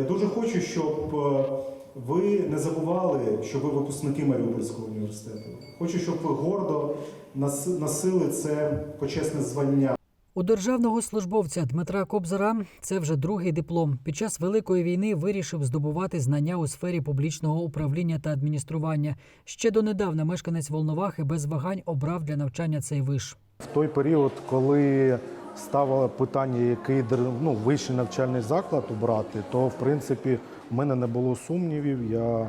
Я дуже хочу, щоб е, ви не забували, що ви випускники Маріупольського університету. Хочу, щоб ви гордо носили це почесне звання. У державного службовця Дмитра Кобзара це вже другий диплом. Під час великої війни вирішив здобувати знання у сфері публічного управління та адміністрування. Ще донедавна мешканець Волновахи без вагань обрав для навчання цей виш. В той період, коли ставило питання, який ну, вищий навчальний заклад обрати, то в принципі в мене не було сумнівів. Я е,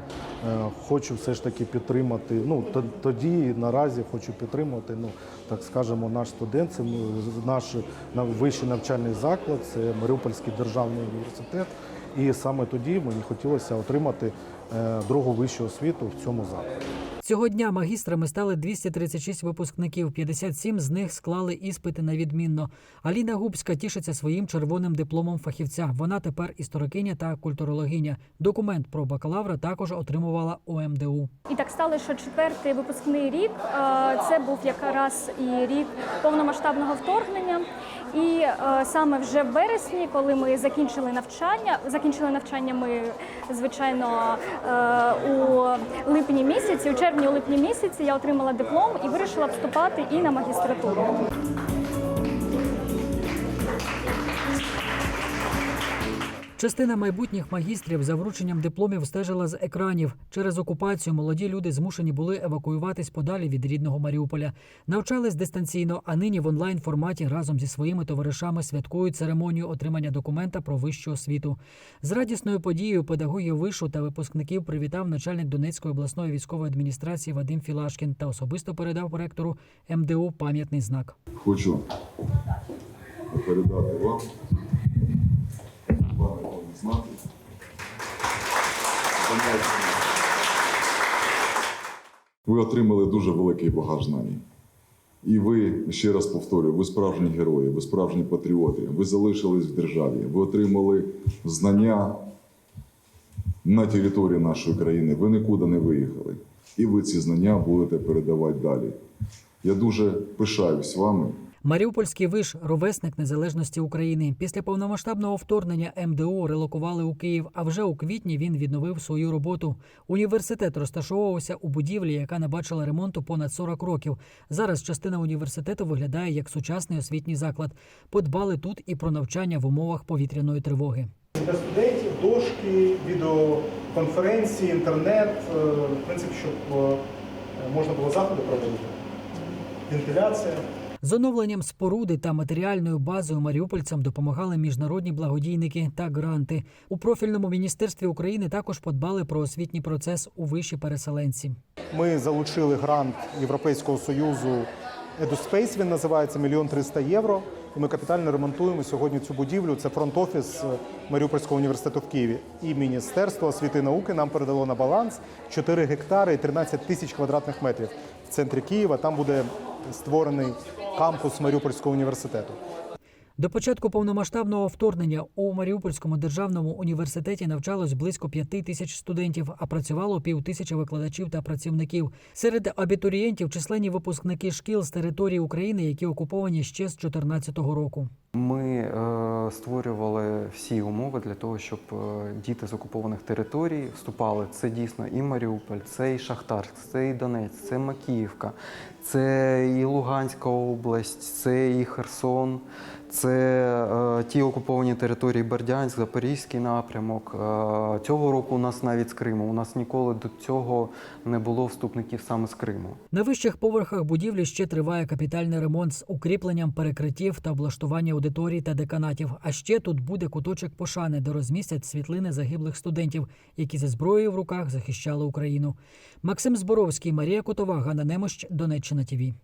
хочу все ж таки підтримати. Ну тоді наразі хочу підтримати. Ну так скажемо, наш студент, це наш на- вищий навчальний заклад, це Маріупольський державний університет. І саме тоді мені хотілося отримати е, другу вищу освіту в цьому закладі. Цього дня магістрами стали 236 випускників. 57 з них склали іспити на відмінно. Аліна Губська тішиться своїм червоним дипломом фахівця. Вона тепер історикиня та культурологиня. Документ про бакалавра також отримувала у МДУ. І так стало, що четвертий випускний рік це був якраз і рік повномасштабного вторгнення. І саме вже в вересні, коли ми закінчили навчання, закінчили навчання ми звичайно у липні місяці, у червні у липні місяці я отримала диплом і вирішила вступати і на магістратуру. Частина майбутніх магістрів за врученням дипломів стежила з екранів. Через окупацію молоді люди змушені були евакуюватись подалі від рідного Маріуполя. Навчались дистанційно, а нині в онлайн форматі разом зі своїми товаришами святкують церемонію отримання документа про вищу освіту. З радісною подією педагогів вишу та випускників привітав начальник Донецької обласної військової адміністрації Вадим Філашкін та особисто передав ректору МДУ пам'ятний знак. Хочу передати вам пам'ятні Ви отримали дуже великий багаж знань. І ви, ще раз повторюю, ви справжні герої, ви справжні патріоти, ви залишились в державі, ви отримали знання на території нашої країни, ви нікуди не виїхали. І ви ці знання будете передавати далі. Я дуже пишаюсь вами. Маріупольський виш ровесник незалежності України. Після повномасштабного вторгнення МДУ релокували у Київ. А вже у квітні він відновив свою роботу. Університет розташовувався у будівлі, яка не бачила ремонту понад 40 років. Зараз частина університету виглядає як сучасний освітній заклад. Подбали тут і про навчання в умовах повітряної тривоги. Для студентів дошки, відеоконференції, інтернет, е, в принципі, щоб е, можна було заходи проводити. Вентиляція. З оновленням споруди та матеріальною базою маріупольцям допомагали міжнародні благодійники та гранти. У профільному міністерстві України також подбали про освітній процес у виші переселенці. Ми залучили грант Європейського союзу EduSpace, він називається мільйон триста євро. І ми капітально ремонтуємо сьогодні цю будівлю. Це фронт-офіс е, Маріупольського університету в Києві. І Міністерство освіти і науки нам передало на баланс 4 гектари і 13 тисяч квадратних метрів в центрі Києва. Там буде створений кампус Маріупольського університету. До початку повномасштабного вторгнення у Маріупольському державному університеті навчалось близько п'яти тисяч студентів, а працювало пів тисячі викладачів та працівників. Серед абітурієнтів численні випускники шкіл з території України, які окуповані ще з 2014 року. Ми е, створювали всі умови для того, щоб е, діти з окупованих територій вступали. Це дійсно і Маріуполь, це і Шахтарськ, це і Донець, це Макіївка, це і Луганська область, це і Херсон, це е, ті окуповані території Бердянськ, Запорізький напрямок. Е, цього року у нас навіть з Криму. У нас ніколи до цього не було вступників саме з Криму. На вищих поверхах будівлі ще триває капітальний ремонт з укріпленням перекриттів та облаштування аудиторій та деканатів. А ще тут буде куточок пошани, де розмістять світлини загиблих студентів, які зі зброєю в руках захищали Україну. Максим Зборовський, Марія Котова, Ганна Немощ, Донеччина ТІВІ.